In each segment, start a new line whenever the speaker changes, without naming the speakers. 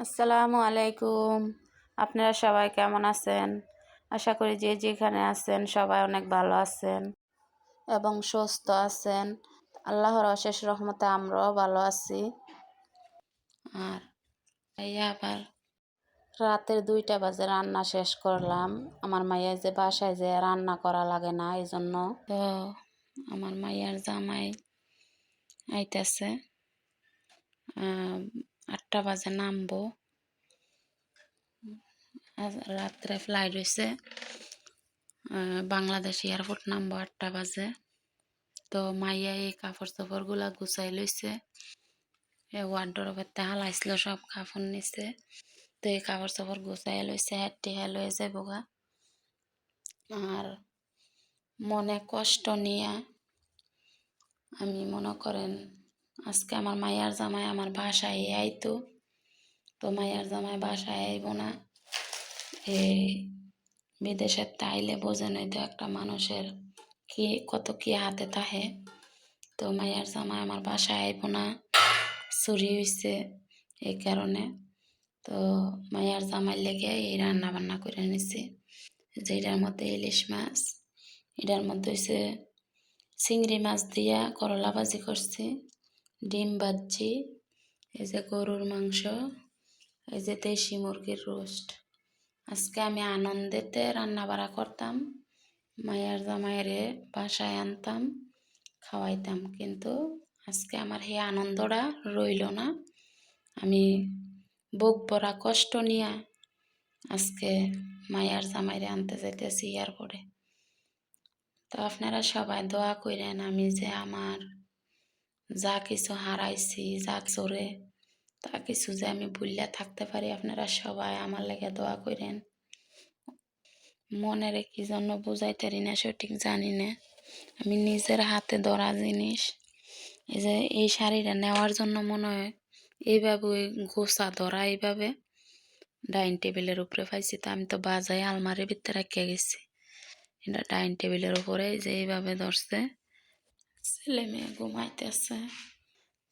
আসসালামু আলাইকুম। আপনারা সবাই কেমন আছেন? আশা করি যে যেখানে আছেন সবাই অনেক ভালো আছেন এবং সুস্থ আছেন। আল্লাহর অশেষ রহমতে আমরাও ভালো আছি। আর এই আবার রাতের দুইটা বাজে রান্না শেষ করলাম। আমার মাইয়া যে বাসায় যে রান্না করা লাগে না এই জন্য তো আমার মাইয়ার জামাই আইতেছে। আটটা বাজে নামবো। রাত্রে ফ্লাইট হয়েছে বাংলাদেশ এয়ারপোর্ট নামবো আটটা বাজে। তো মাইয়া এই কাপড় চোপড়গুলা গুছাই লইছে। ওয়ার্ডরোবের হালাইছিল সব কাপড় নিছে। তো এই কাপড় চোপড় গুছাই লইছে, হাঁটি হ্যাঁ লয়ে যাব গা। আর মনে কষ্ট নিয়ে আমি মনে করেন, আজকে আমার মায়ার জামাই আমার বাসায় আইতো। তো মায়ার জামাই বাসায় আইব না। এই বিদেশের তাইলে বোঝেন তো একটা মানুষের কি, কত কি হাতে থাকে তো মায়ার জামাই আমার বাসায় আইব না, চুরি হয়েছে এই কারণে। তো মায়ার জামাই লেগে এই রান্না বান্না করে নিছি যে এটার মধ্যে ইলিশ মাছ, এটার মধ্যে হয়েছে চিংড়ি মাছ দিয়া করলা ভাজি করছি, ডিম ভাজি এই যে গরুর মাংস এই যে দেশি মুরগির রোস্ট। আজকে আমি আনন্দেতে রান্না বাড়া করতাম, মায়ের জামাইরে বাসায় আনতাম, খাওয়াইতাম। কিন্তু আজকে আমার সেই আনন্দটা রইল না। আমি বুক ভরা কষ্ট নিয়ে আজকে মায়ার জামাইরে আনতে যাইতেছি এয়ারপোর্টে। তো আপনারা সবাই দোয়া করেন আমি যে আমার যা কিছু হারাইছি, যা চোরে তা কিছু যে আমি ভুলিয়া থাকতে পারি, আপনারা সবাই আমার লেগে দোয়া করেন। মনের কি জন্য বুঝাইতে না, সঠিক জানি না। আমি নিজের হাতে ধরা জিনিস, এই যে এই শাড়িটা নেওয়ার জন্য মনে হয় এইভাবে ওই গোসা ধরা, এইভাবে ডাইনিং টেবিলের উপরে পাইছি, তা আমি তো বাজাই আলমারির ভিতরে রেখে গেছি। এটা ডাইনিং টেবিলের উপরে যে এইভাবে ধরছে, ছেলে মেয়ে ঘুমাইতেছে।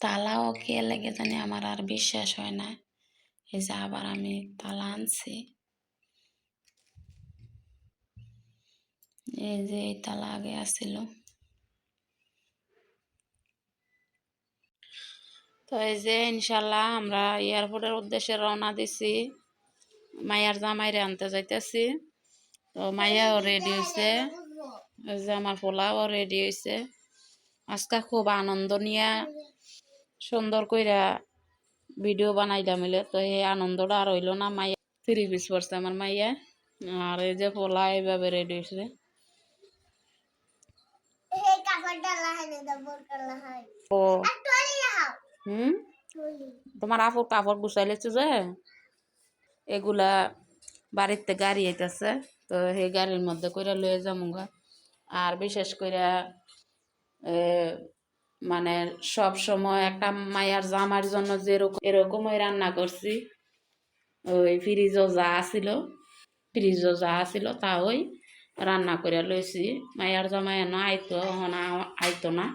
তালাও কে লেগে জানি আমার আর বিশ্বাস হয় না। এই যে আবার আমি তালা আনছি। এই যে এই তালা আগে আসছিল। তো এই যে ইনশাল্লাহ আমরা এয়ারপোর্টের উদ্দেশ্যে রওনা দিছি। মায়ার জামাইরে আনতে যাইতেছি। তো মায়াও রেডি হয়েছে যে আমার পোলাও রেডি হয়েছে আজকে খুব আনন্দ নিয়ে সুন্দর কইরা ভিডিও বানাইলাম মিলে তো এই আনন্দটা আর হইল না। মাইয়া থ্রি পিস পড়ছে আমার মাইয়া। আর এই যে পোলা এইভাবে রেডি হয়েছে ও। হুম? তোমার আপুর কাপড় গুছাইলেছে যে? এগুলা বাড়িতে গাড়ি আইতেছে তো সেই গাড়ির মধ্যে কইরা লয়ে যাব আর বিশেষ করে মানে সব সময় একটা মায়ার জামার জন্য যেরকম এরকমই রান্না করছি। ওই ফ্রিজও যা আছিল ফ্রিজও যা আছিল তা ওই রান্না করে লইছি। মায়ার জামাই এনে আইতো না আইতো না।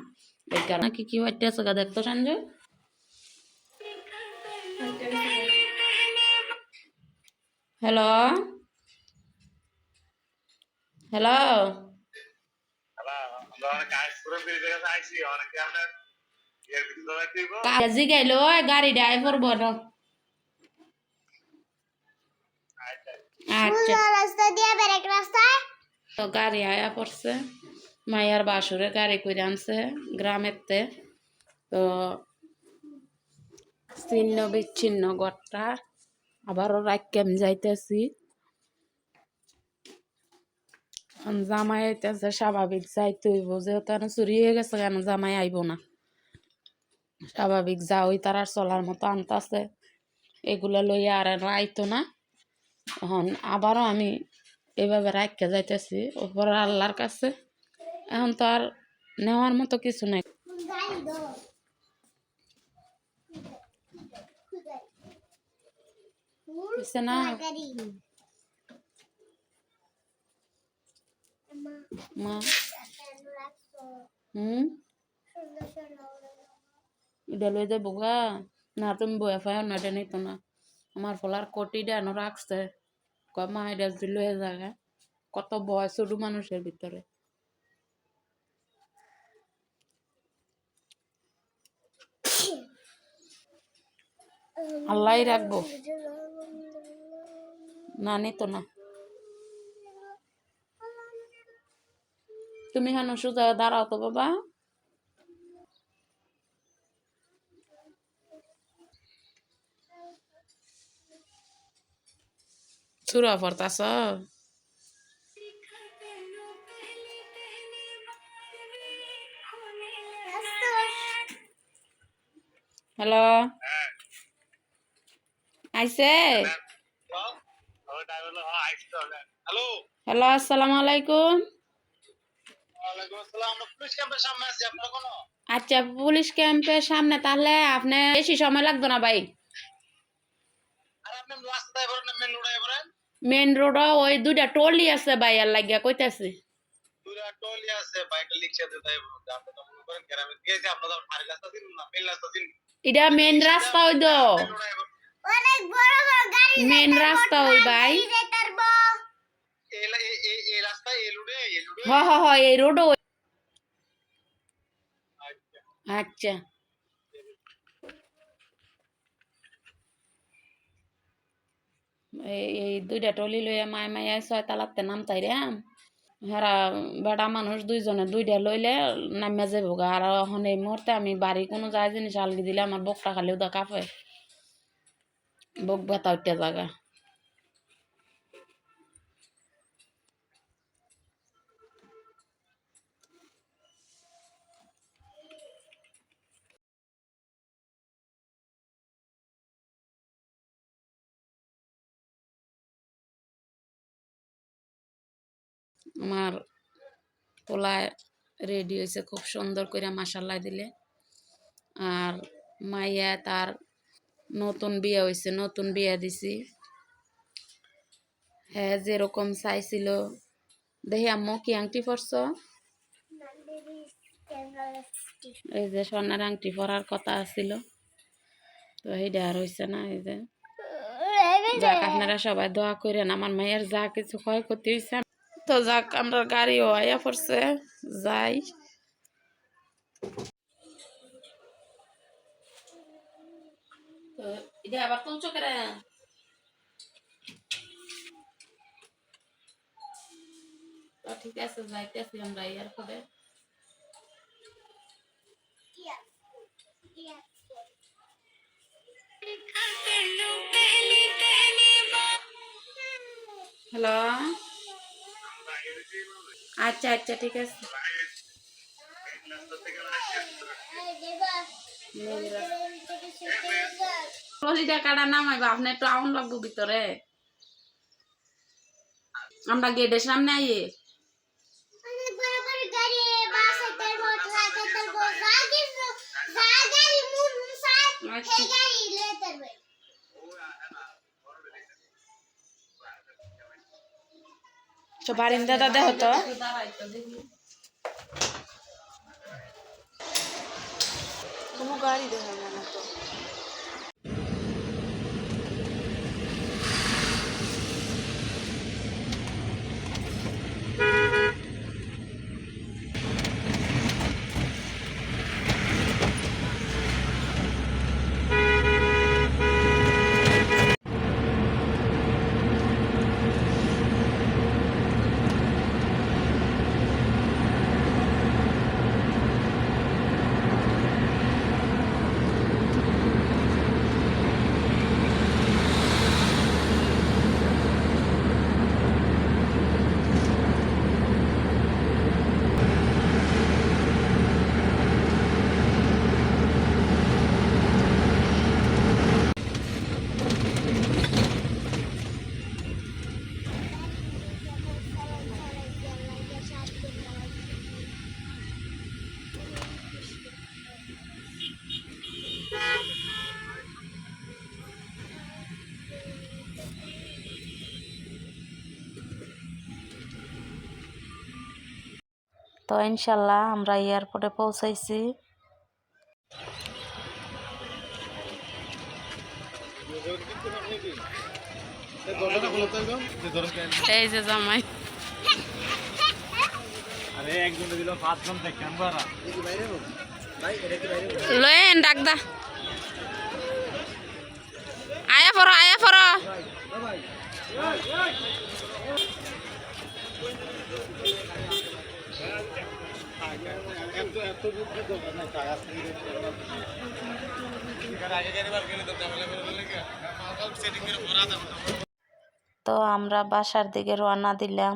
এই কারণে কি কি হইতে আছে দেখতো সঞ্জয় হ্যালো? হ্যালো? কাজি গেল গাড়ি ডাই পড়ব না। আচ্ছা।
রাস্তা দিয়ে ব্রেক রাস্তায়?
তো গাড়ি আয়া পড়ছে মায়ার বাসুরে গাড়ি করে আনছে গ্রামেরতে। তো ছিন্ন বিচ্ছিন্ন গড়টা আবারও রাখকেম যাইতেছি। জামাই আইতেছে স্বাভাবিক যাইতে হইব। যেহেতু এখন চুরি হয়ে গেছে কেন জামাই আইব না। স্বাভাবিক যা ওই তার আর চলার মতো আনতাছে এগুলো লইয়া আর আইতো না। এখন আবারও আমি এভাবে রাখতে যাইতেছি ওপর আল্লাহর কাছে। এখন তো আর নেওয়ার মতো কিছু নাই। না? মা? হুম? এটা লই যাব গা না, তুমি বয়া ফায় না এটা নিত না। আমার ফলার কোটিটা এনে রাখছে মা এটা দিল হয়ে জায়গা কত বয়স ছোট মানুষের ভিতরে আল্লাহ রাখব না, নিত না। তুমি হেন সোজা দাঁড়াও তো বাবা? চুরা পড়তাছ? হ্যালো? আইছে
হ্যালো?
হ্যালো আসসালামু আলাইকুম। আচ্ছা পুলিশ ক্যাম্পের সামনে তাহলে আপনি বেশি সময় লাগতো না ভাই?
মেন রোডে
ওই দুইটা টলি আছে ভাই আর লাগিয়া কইতাছি। এটা মেন রাস্তা ওই তো
অনেক বড় বড় গাড়ি
মেন রাস্তা ওই ভাই। হ হ হ এই রোড আচ্ছা। এই এই দুইটা টলি লইয়া মায় মায় ছয় তালাতে নামতাই রে হেরা বেটা মানুষ দুইজনে দুইটা লইলে নামিয়া যাব গা। আর এখন এই মুহূর্তে আমি বাড়ি কোনো যায় জিনিস আলগি দিলে আমার বকটা খালি ওদা কাঁপে। বক ব্যথা উঠতে জাগা। আমার পোলায় রেডি হয়েছে, খুব সুন্দর করে মাসাল্লাই দিলে। আর মাইয়া তার নতুন বিয়ে হয়েছে, নতুন বিয়ে দিছি। হ্যাঁ যেরকম চাইছিল। দেখি আম্মু, কি আংটি পরছ? এই যে স্বর্ণের আংটি পরার কথা আছিল। তো এইটা আর হয়েছে না, এই যে। যাক, আপনারা সবাই দোয়া করেন, আমার মায়ের যা কিছু ক্ষয়ক্ষতি হয়েছে তো যাক আমরা গাড়িও আয়া পড়ছে যাই তো এটা আবার তুলছো কেন তো ঠিক আছে যাইতেছি আমরা ইয়ার করে হ্যালো আচ্ছা আচ্ছা ঠিক আছে। ট্রলিটা কাটা নামাইবা আপনি একটু আউন লাগবো ভিতরে। আমরা গেটের সামনে আইয়ে।
অনেক
তো বারিন্দাটা দেহ তো। কোনো গাড়ি দেখো না তো। তো ইনশাল্লাহ আমরা এয়ারপোর্টে পৌঁছাইছি। এই যে জামাই। লয়েন ডাক দা। আয়া পড়ো আয়া পড়ো
এত এত বুদ্ধি তো না কাজ আগে গাড়িবার গেলে তো ঝামেলা করে লেগে সেটিং করে ভরা দাও
তো আমরা বাসার দিকে রওনা দিলাম।